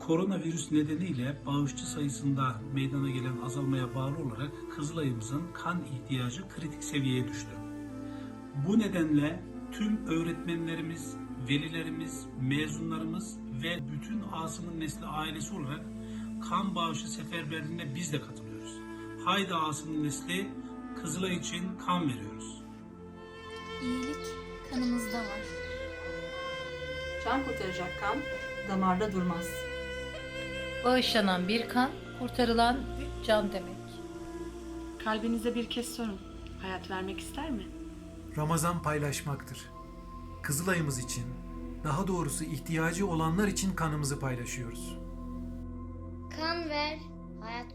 Koronavirüs nedeniyle bağışçı sayısında meydana gelen azalmaya bağlı olarak Kızılay'ımızın kan ihtiyacı kritik seviyeye düştü. Bu nedenle tüm öğretmenlerimiz, velilerimiz, mezunlarımız ve bütün Asım'ın nesli ailesi olarak kan bağışı seferberliğine biz de katılıyoruz. Haydi Asım'ın nesli Kızılay için kan veriyoruz. İyilik kanımızda var. Can kurtaracak kan damarda durmaz. Bağışlanan bir kan, kurtarılan bir can demek. Kalbinize bir kez sorun. Hayat vermek ister mi? Ramazan paylaşmaktır. Kızılayımız için, daha doğrusu ihtiyacı olanlar için kanımızı paylaşıyoruz. Kan ver, hayat